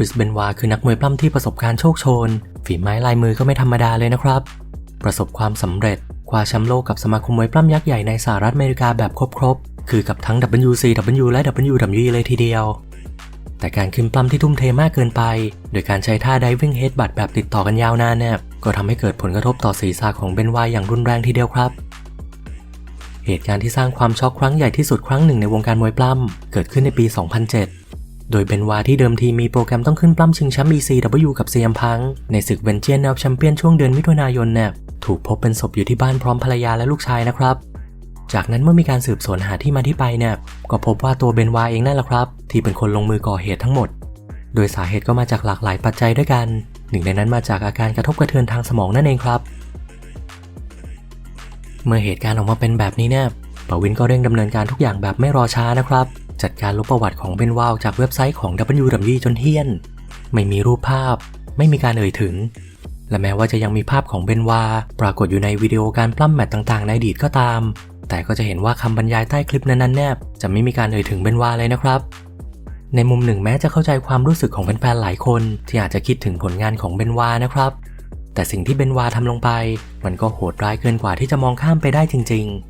ริสเบนวาคือนักมวยปล้ำที่ประสบการณ์โชคโชน ฝีไม้ลายมือก็ไม่ธรรมดาเลยนะครับ ประสบความสำเร็จ คว้าแชมป์โลกกับสมาคมมวยปล้ำยักษ์ใหญ่ในสหรัฐอเมริกาแบบครบๆคือกับทั้ง WCW และ WWE เลยทีเดียว แต่การขึ้นปล้ำที่ทุ่มเทมากเกินไป โดยการใช้ท่า diving headbutt แบบติดต่อกันยาวนานเนี่ยก็ทำให้เกิดผลกระทบต่อศีรษะของเบนวายอย่างรุนแรงทีเดียวครับเหตุการณ์ที่สร้างความช็อกครั้งใหญ่ที่สุดครั้งหนึ่งในวงการมวยปล้ำเกิดขึ้นในปี 2007 โดยเบนวาที่เดิมทีมีโปรแกรมต้องขึ้นปล้ำชิงแชมป์ ECW กับ CM Punk ในศึกเวนเจียนแนวแชมเปี้ยนช่วงเดือนมิถุนายนเนี่ยถูกพบเป็นศพอยู่ที่บ้านพร้อมภรรยาและลูกชายนะครับ จากนั้นเมื่อมีการสืบสวนหาที่มาที่ไปเนี่ยก็พบว่าตัวเบนวาเองนั่นแหละครับ ที่เป็นคนลงมือก่อเหตุทั้งหมด โดยสาเหตุก็มาจากหลากหลายปัจจัยด้วยกัน หนึ่งในนั้นมาจากอาการกระทบกระเทือนทางสมองนั่นเองครับ เมื่อเหตุการณ์ออกมาเป็นแบบนี้เนี่ยปวินก็เร่งดำเนินการทุกอย่างแบบไม่รอช้านะครับ จัดการลบประวัติของเบนวาวจากเว็บไซต์ของ WWE จนเฮี้ยน ไม่มีรูปภาพ ไม่มีการเอ่ยถึง และแม้ว่าจะยังมีภาพของเบนวา ปรากฏอยู่ในวิดีโอการปล้ำแมตต์ต่างๆ ในอดีตก็ตาม แต่ก็จะเห็นว่าคำบรรยายใต้คลิปนั้นๆแนบจะไม่มีการเอ่ยถึงเบนวาเลยนะครับ ในมุมหนึ่งแม้จะเข้าใจความรู้สึกของแฟนๆหลายคน ที่อาจจะคิดถึงผลงานของเบนวานะครับ แต่สิ่งที่เบนวาทำลงไป มันก็โหดร้ายเกินกว่าที่จะมองข้ามไปได้จริง ๆ